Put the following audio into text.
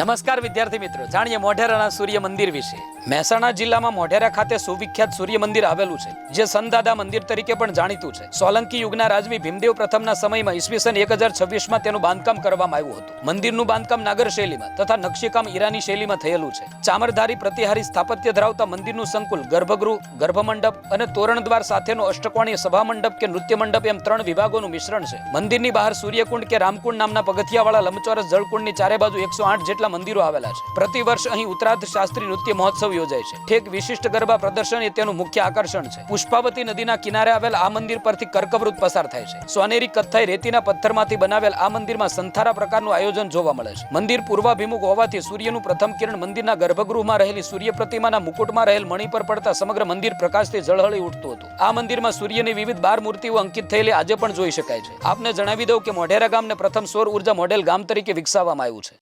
નમસ્કાર વિદ્યાર્થી મિત્રો. જાણીએ મોઢેરાના સૂર્ય મંદિર વિશે. મહેસાણા જિલ્લામાં મોઢેરા ખાતે સુવિખ્યાત સૂર્ય મંદિર આવેલું છે, જે સનદાદા મંદિર તરીકે પણ જાણીતું છે. સોલંકી યુગના રાજવી ભીમદેવ પ્રથમના સમયમાં ઈસવીસન એક હજાર છવ્વીસમાં તેનું બાંધકામ કરવામાં આવ્યું હતું. મંદિરનું બાંધકામ નાગર શૈલીમાં તથા નકશીકામ ઈરાની શૈલીમાં થયેલું છે. ચામરધારી પ્રતિહારી સ્થાપત્ય ધરાવતા મંદિરનું સંકુલ ગર્ભગૃહ, ગર્ભમંડપ અને તોરણદ્વાર સાથેનો અષ્ટકોણીય સભા મંડપ કે નૃત્ય મંડપ એમ ત્રણ વિભાગોનું મિશ્રણ છે. મંદિરની બહાર સૂર્યકુંડ કે રામકુંડ નામના પગથિયાવાળા લંબચોરસ જળકુંડની ચારે બાજુ એકસો આઠ જેટલા મંદિરો આવેલા છે? પ્રતિ વર્ષ અહીં ઉત્તરાર્ધ શાસ્ત્રી નૃત્ય મહોત્સવ યોજાય છે. ઠેક વિશિષ્ટ ગરબા પ્રદર્શન એ તેનું મુખ્ય આકર્ષણ છે. પુષ્પાવતી નદીના કિનારે આવેલ આ મંદિર પરથી કર્કવૃત પસાર થાય છે. સોનેરી કથ્થાઈ રેતીના પથ્થરમાંથી બનાવેલ આ મંદિરમાં સંથારા પ્રકારનું આયોજન જોવા મળે છે. મંદિર પૂર્વાભિમુખ હોવાથી સૂર્યનું પ્રથમ કિરણ મંદિરના ગર્ભગૃહમાં રહેલી સૂર્ય પ્રતિમાના મુકુટમાં રહેલ મણી પર પડતા સમગ્ર મંદિર પ્રકાશથી ઝળહળી ઉઠતું હતું. આ મંદિરમાં સૂર્યની વિવિધ બાર મૂર્તિઓ અંકિત થયેલી આજે પણ જોઈ શકાય છે. આપને જણાવી દઉં કે મોઢેરા ગામને પ્રથમ સૌર ઊર્જા મોડેલ ગામ તરીકે વિકસાવવામાં આવ્યું છે.